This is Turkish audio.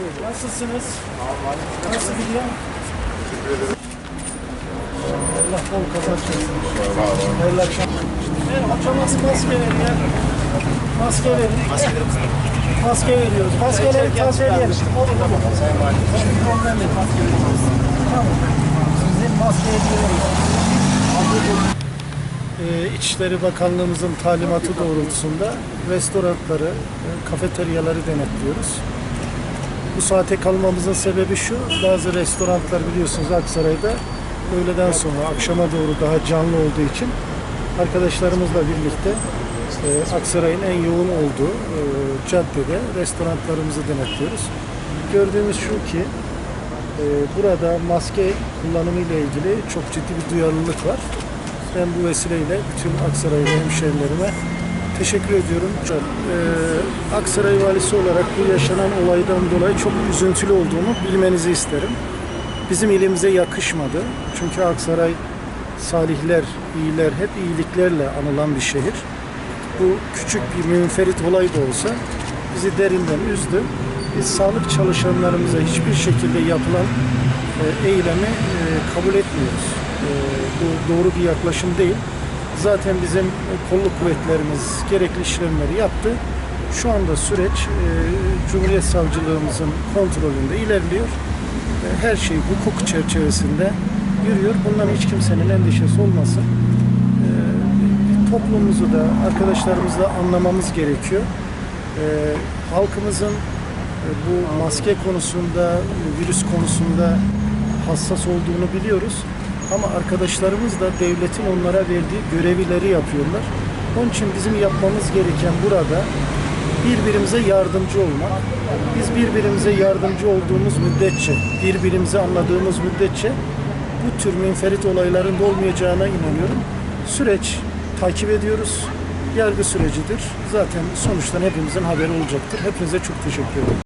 Nasılsınız? Nasıl gidiyor? Allah bol kazanç versin. Hayırlı akşamlar. Hocamız maske veriyor. Maske verin. Maske veriyoruz. Maskeleri tazeleyelim. Olur mu? Problem yok. Tamam. Sizin maske veriyoruz. Ee, İçişleri Bakanlığımızın talimatı doğrultusunda restoranları, e, kafeteryaları denetliyoruz. Bu saate kalmamızın sebebi şu, bazı restoranlar biliyorsunuz Aksaray'da öğleden sonra akşama doğru daha canlı olduğu için arkadaşlarımızla birlikte e, Aksaray'ın en yoğun olduğu e, caddede restoranlarımızı denetliyoruz. Gördüğümüz şu ki e, burada maske kullanımı ile ilgili çok ciddi bir duyarlılık var. Ben bu vesileyle bütün Aksaraylı hemşehrilerime teşekkür ediyorum. Ee, Aksaray valisi olarak bu yaşanan olaydan dolayı çok üzüntülü olduğumu bilmenizi isterim. Bizim ilimize yakışmadı. Çünkü Aksaray salihler, iyiler, hep iyiliklerle anılan bir şehir. Bu küçük bir münferit olay da olsa bizi derinden üzdü. Biz sağlık çalışanlarımıza hiçbir şekilde yapılan e, eylemi e, kabul etmiyoruz. E, bu doğru bir yaklaşım değil. Zaten bizim kolluk kuvvetlerimiz gerekli işlemleri yaptı. Şu anda süreç e, Cumhuriyet Savcılığımızın kontrolünde ilerliyor. E, Her şey hukuk çerçevesinde yürüyor. Bundan hiç kimsenin endişesi olmasın. E, Toplumumuzu da arkadaşlarımızı da anlamamız gerekiyor. E, Halkımızın e, bu maske konusunda, virüs konusunda hassas olduğunu biliyoruz. Ama arkadaşlarımız da devletin onlara verdiği görevleri yapıyorlar. Onun için bizim yapmamız gereken burada birbirimize yardımcı olmak. Biz birbirimize yardımcı olduğumuz müddetçe, birbirimizi anladığımız müddetçe bu tür münferit olayların da olmayacağına inanıyorum. Süreç takip ediyoruz. Yargı sürecidir. Zaten sonuçtan hepimizin haberi olacaktır. Hepinize çok teşekkür ederim.